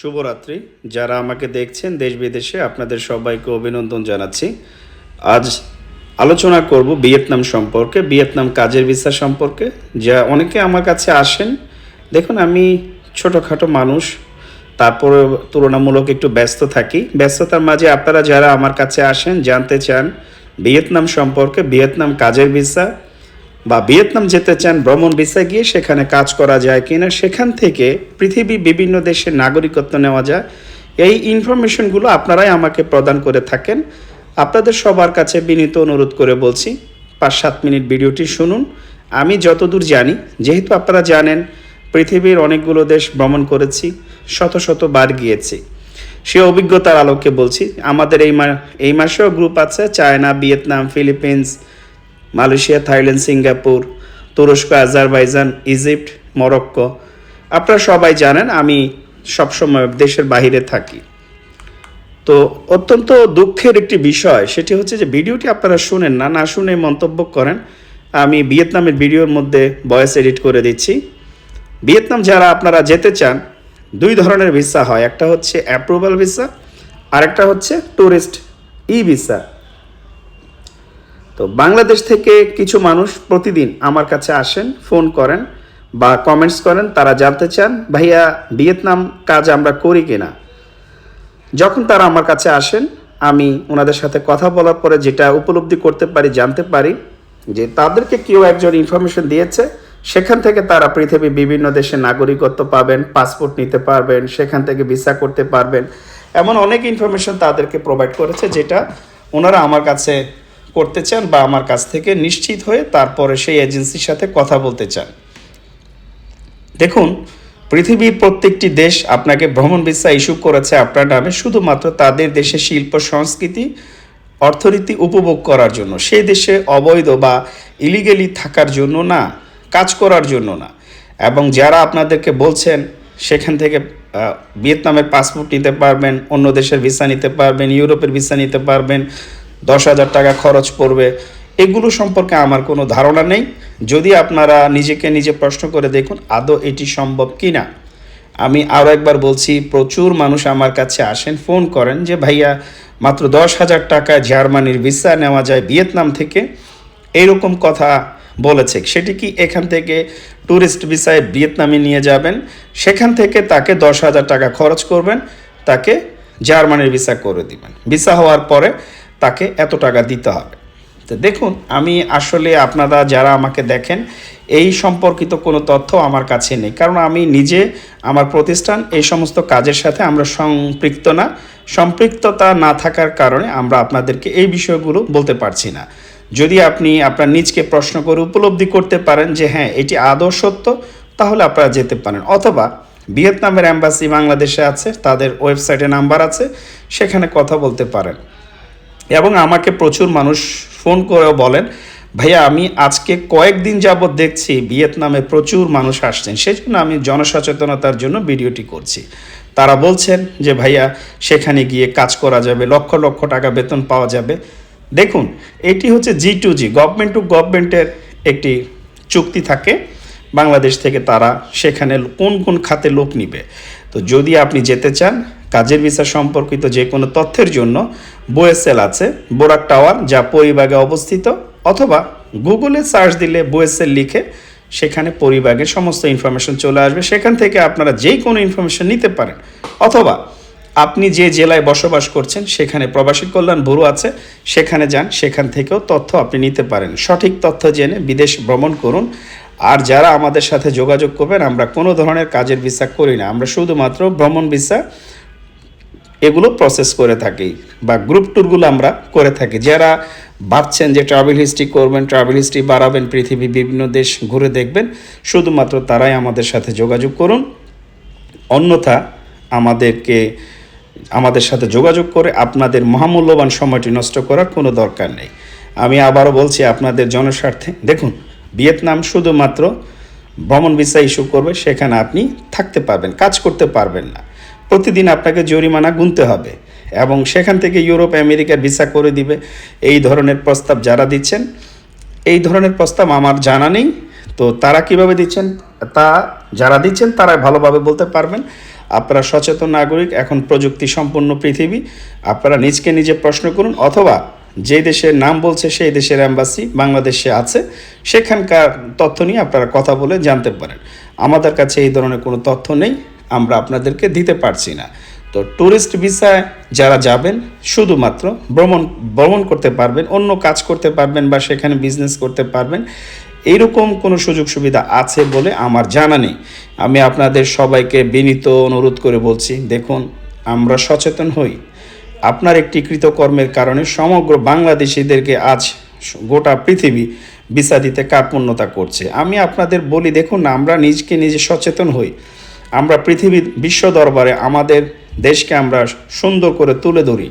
শুভরাত্রি। যারা আমাকে দেখছেন দেশ বিদেশে, আপনাদের সবাইকে অভিনন্দন জানাচ্ছি। আজ আলোচনা করব ভিয়েতনাম সম্পর্কে, ভিয়েতনাম কাজের ভিসা সম্পর্কে। যা অনেকে আমার কাছে আসেন। দেখুন, আমি ছোটোখাটো মানুষ, তারপরে তুলনামূলক একটু ব্যস্ত থাকি। ব্যস্ততার মাঝে আপনারা যারা আমার কাছে আসেন, জানতে চান ভিয়েতনাম সম্পর্কে, ভিয়েতনাম কাজের ভিসা বা ভিয়েতনাম যেতে চান, ভ্রমণ ভিসা গিয়ে সেখানে কাজ করা যায় কিনা, সেখান থেকে পৃথিবী বিভিন্ন দেশের নাগরিকত্ব নেওয়া যায়। এই ইনফরমেশনগুলো আপনারাই আমাকে প্রদান করে থাকেন। আপনাদের সবার কাছে বিনীত অনুরোধ করে বলছি পাঁচ সাত মিনিট ভিডিওটি শুনুন। আমি যতদূর জানি, যেহেতু আপনারা জানেন, পৃথিবীর অনেকগুলো দেশ ভ্রমণ করেছি, শত শত বার গিয়েছি। সে অভিজ্ঞতার আলোকে বলছি, আমাদের এই মা, এই মাসেও গ্রুপ আছে, China, Vietnam, Philippines Malaysia, Thailand, Singapore, তুরস্ক, আজারবাইজান, ইজিপ্ট, মরক্কো। আপনারা সবাই জানেন, আমি সবসময় দেশের বাইরে থাকি। তো অত্যন্ত দুঃখের একটি বিষয়, সেটি হচ্ছে যে ভিডিওটি আপনারা শুনেন না না শুনে মন্তব্য করেন, আমি ভিয়েতনামের ভিডিওর মধ্যে ভয়েস এডিট করে দিচ্ছি। ভিয়েতনাম যারা আপনারা যেতে চান, দুই ধরনের ভিসা হয়, একটা হচ্ছে অ্যাপ্রুভাল ভিসা, আরেকটা হচ্ছে ট্যুরিস্ট ই ভিসা। তো বাংলাদেশ থেকে কিছু মানুষ প্রতিদিন আমার কাছে আসেন, ফোন করেন বা কমেন্টস করেন, তারা জানতে চান, ভাইয়া, ভিয়েতনাম কাজ আমরা করি কিনা? যখন তারা আমার কাছে আসেন, আমি ওনাদের সাথে কথা বলার পরে যেটা উপলব্ধি করতে পারি, জানতে পারি যে তাদেরকে কেউ একজন ইনফরমেশন দিয়েছে, সেখান থেকে তারা পৃথিবীর বিভিন্ন দেশে নাগরিকত্ব পাবেন পাসপোর্ট নিতে পারবেন, সেখান থেকে ভিসা করতে পারবেন, এমন অনেক ইনফরমেশন তাদেরকে প্রোভাইড করেছে যেটা ওনারা আমার কাছে করতে চান বা আমার কাছ থেকে নিশ্চিত হয়ে তারপরে সেই এজেন্সির সাথে কথা বলতে চান। দেখুন, পৃথিবীর প্রত্যেকটি দেশ আপনাকে ভ্রমণ ভিসা ইস্যু করেছে আপনার নামে শুধুমাত্র তাদের দেশে শিল্প, সংস্কৃতি, অর্থনীতি উপভোগ করার জন্য। সেই দেশে অবৈধ বা ইলিগেলি থাকার জন্য না, কাজ করার জন্য না। এবং যারা আপনাদেরকে বলছেন, সেখান থেকে ভিয়েতনামের পাসপোর্ট নিতে পারবেন, অন্য দেশের ভিসা নিতে পারবেন, ইউরোপের ভিসা নিতে পারবেন দশ হাজার টাকা খরচ পড়বে। এগুলো সম্পর্কে আমার কোনো ধারণা নেই। যদি আপনারা নিজেকে নিজে প্রশ্ন করে দেখুন, আদৌ এটি সম্ভব কি না আমি আরও একবার বলছি, প্রচুর মানুষ আমার কাছে আসেন, ফোন করেন যে, ভাইয়া, মাত্র দশ হাজার টাকায় জার্মানির ভিসা নেওয়া যায় ভিয়েতনাম থেকে। এইরকম কথা বলেছে। সেটি কি এখান থেকে ট্যুরিস্ট ভিসায় ভিয়েতনামে নিয়ে যাবেন? সেখান থেকে তাকে দশ হাজার টাকা খরচ করবেন, তাকে জার্মানির ভিসা করে দিবেন। ভিসা হওয়ার পরে তাকে এত টাকা দিতে হবে। তো দেখুন, আমি আসলে আপনারা যারা আমাকে দেখেন, এই সম্পর্কিত কোনো তথ্য আমার কাছে নেই। কারণ আমি নিজে, আমার প্রতিষ্ঠান এই সমস্ত কাজের সাথে আমরা সম্পৃক্ত না। সম্পৃক্ততা না থাকার কারণে আমরা আপনাদেরকে এই বিষয়গুলো বলতে পারছি না। যদি আপনি আপনার নিজকে প্রশ্ন করে উপলব্ধি করতে পারেন যে হ্যাঁ এটি আদৌ সত্য? তাহলে আপনারা যেতে পারেন। অথবা ভিয়েতনামের অ্যাম্বাসি বাংলাদেশে আছে, তাদের ওয়েবসাইটে নাম্বার আছে, সেখানে কথা বলতে পারেন। এবং আমাকে প্রচুর মানুষ ফোন করেও বলেন, ভাইয়া, আমি আজকে কয়েকদিন যাবৎ দেখছি ভিয়েতনামে প্রচুর মানুষ আসছেন সেই জন্য আমি জনসচেতনতার জন্য ভিডিওটি করছি। তারা বলছেন যে, ভাইয়া, সেখানে গিয়ে কাজ করা যাবে, লক্ষ লক্ষ টাকা বেতন পাওয়া যাবে। দেখুন, এটি হচ্ছে G to G government to গভর্নমেন্টের একটি চুক্তি থাকে, বাংলাদেশ থেকে তারা সেখানে কোন কোন খাতে লোক নিবে। তো যদি আপনি যেতে চান, কাজের ভিসা সম্পর্কিত যে কোনো তথ্যের জন্য বোয়েসেল আছে বোরাক টাওয়ার যা পরিবাগে অবস্থিত, অথবা গুগলে সার্চ দিলে বোয়েসেল লিখে সেখানে পরিবাগের সমস্ত ইনফরমেশন চলে আসবে। সেখান থেকে আপনারা যেই কোনো ইনফরমেশন নিতে পারেন। অথবা আপনি যে জেলায় বসবাস করছেন, সেখানে প্রবাসী কল্যাণ ব্যুরো আছে, সেখানে যান, সেখান থেকেও তথ্য আপনি নিতে পারেন। সঠিক তথ্য জেনে বিদেশ ভ্রমণ করুন। আর যারা আমাদের সাথে যোগাযোগ করবেন, আমরা কোনো ধরনের কাজের ভিসা করি না। আমরা শুধুমাত্র ভ্রমণ ভিসা এগুলো প্রসেস করে থাকি বা গ্রুপ ট্যুরগুলো আমরা করে থাকি। যারা ভাবছেন যে ট্রাভেল হিস্ট্রি করবেন ট্রাভেল হিস্ট্রি বাড়াবেন, পৃথিবী বিভিন্ন দেশ ঘুরে দেখবেন, শুধুমাত্র তারাই আমাদের সাথে যোগাযোগ করুন। অন্যথা আমাদেরকে, আমাদের সাথে যোগাযোগ করে আপনাদের মহামূল্যবান সময়টি নষ্ট করার কোনো দরকার নেই। আমি আবারও বলছি, আপনাদের জনস্বার্থে দেখুন ভিয়েতনাম শুধুমাত্র ভ্রমণ ভিসা ইস্যু করবে, সেখানে আপনি থাকতে পারবেন, কাজ করতে পারবেন না। প্রতিদিন আপনাকে জরিমানা গুনতে হবে এবং সেখান থেকে ইউরোপ আমেরিকা ভিসা করে দিবে। এই ধরনের প্রস্তাব যারা দিচ্ছেন, এই ধরনের প্রস্তাব আমার জানা নেই। তো তারা কীভাবে দিচ্ছেন? তা যারা দিচ্ছেন তারা ভালোভাবে বলতে পারবেন। আপনারা সচেতন নাগরিক, এখন প্রযুক্তি সম্পন্ন পৃথিবী। আপনারা নিজকে নিজে প্রশ্ন করুন অথবা যে দেশের নাম বলছে, সেই দেশের অ্যাম্বাসি বাংলাদেশে আছে। সেখানকার তথ্য নিয়ে আপনারা কথা বলে জানতে পারেন। আমাদের কাছে এই ধরনের কোনো তথ্য নেই, আমরা আপনাদেরকে দিতে পারছি না। তো ট্যুরিস্ট ভিসায় যারা যাবেন, শুধুমাত্র ভ্রমণ ভ্রমণ করতে পারবেন, অন্য কাজ করতে পারবেন বা সেখানে বিজনেস করতে পারবেন এইরকম কোনো সুযোগ সুবিধা আছে বলে আমার জানা নেই। আমি আপনাদের সবাইকে বিনীত অনুরোধ করে বলছি, দেখুন, আমরা সচেতন হই। আপনার একটি কৃতকর্মের কারণে সমগ্র বাংলাদেশিদেরকে আজ গোটা পৃথিবী ভিসা দিতে কার্পণ্যতা করছে। আমি আপনাদের বলি, দেখুন আমরা নিজকে নিজে সচেতন হই। আমরা পৃথিবীর বিশ্ব দরবারে আমাদের দেশকে আমরা সুন্দর করে তুলে ধরি।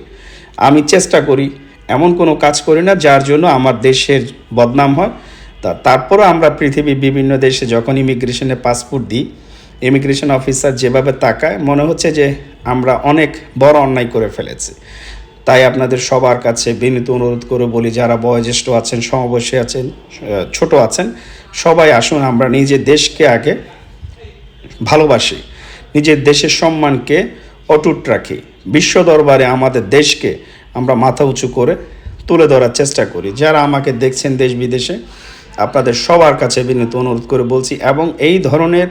আমি চেষ্টা করি, এমন কোনো কাজ করি না যার জন্য আমার দেশের বদনাম হয়। তা, তারপরও আমরা পৃথিবীর বিভিন্ন দেশে যখন ইমিগ্রেশনে পাসপোর্ট দিই ইমিগ্রেশন অফিসার যেভাবে তাকায়, মনে হচ্ছে যে আমরা অনেক বড় অন্যায় করে ফেলেছি। তাই আপনাদের সবার কাছে বিনীত অনুরোধ করে বলি, যারা বয়োজ্যেষ্ঠ আছেন, সমবয়সী আছেন ছোট আছেন, সবাই আসুন, আমরা নিজের দেশকে আগে ভালোবাসি, নিজের দেশের সম্মানকে অটুট রাখি। বিশ্ব দরবারে আমাদের দেশকে আমরা মাথা উঁচু করে তুলে ধরার চেষ্টা করি। যারা আমাকে দেখছেন দেশ বিদেশে, আপনাদের সবার কাছে বিনীত অনুরোধ করে বলছি, এবং এই ধরনের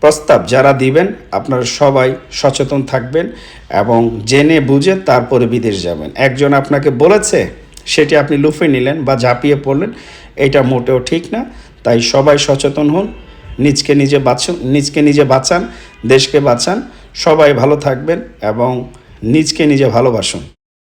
প্রস্তাব যারা দিবেন, আপনারা সবাই সচেতন থাকবেন এবং জেনে বুঝে তারপরে বিদেশ যাবেন। একজন আপনাকে বলেছে, সেটি আপনি লুফে নিলেন বা ঝাঁপিয়ে পড়লেন, এটা মোটেও ঠিক না। তাই সবাই সচেতন হন, নিজকে নিজে বাঁচুন, নিজকে নিজে বাঁচান, দেশকে বাঁচান। সবাই ভালো থাকবেন এবং নিজকে নিজে ভালোবাসুন।